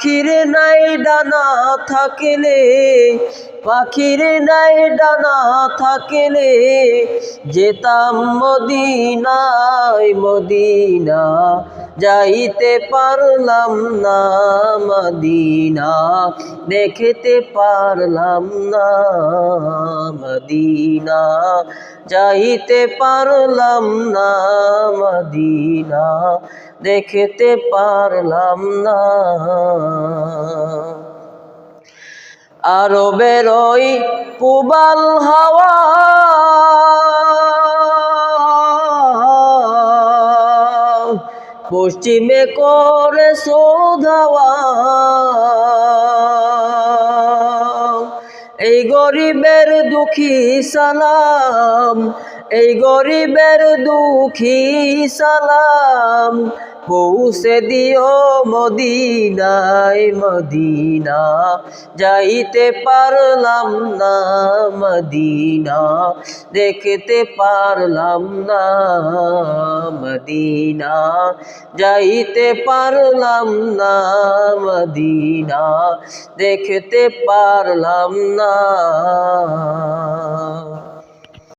পাখির নাই ডানা থাকলে পাখির নাই ডানা থাকলে যেতাম মদিনায় মদিনা যাইতে পারলাম না মদিনা, দেখতে পারলাম না মদিনা। যাইতে পারলাম না মদিনা, দেখতে পারলাম না। আরও বেরোই পুবাল হাওয়া পশ্চিমে করে সোধাওয়া এই গরিবের দুঃখী সালাম এই গরিবের দুঃখী সালাম। পৌঁছে দিও মদিনায় মদিনা। যাইতে পারলাম না মদিনা, দেখতে পারলাম না মদিনা। যাইতে পারলাম না মদিনা, দেখতে পারলাম না।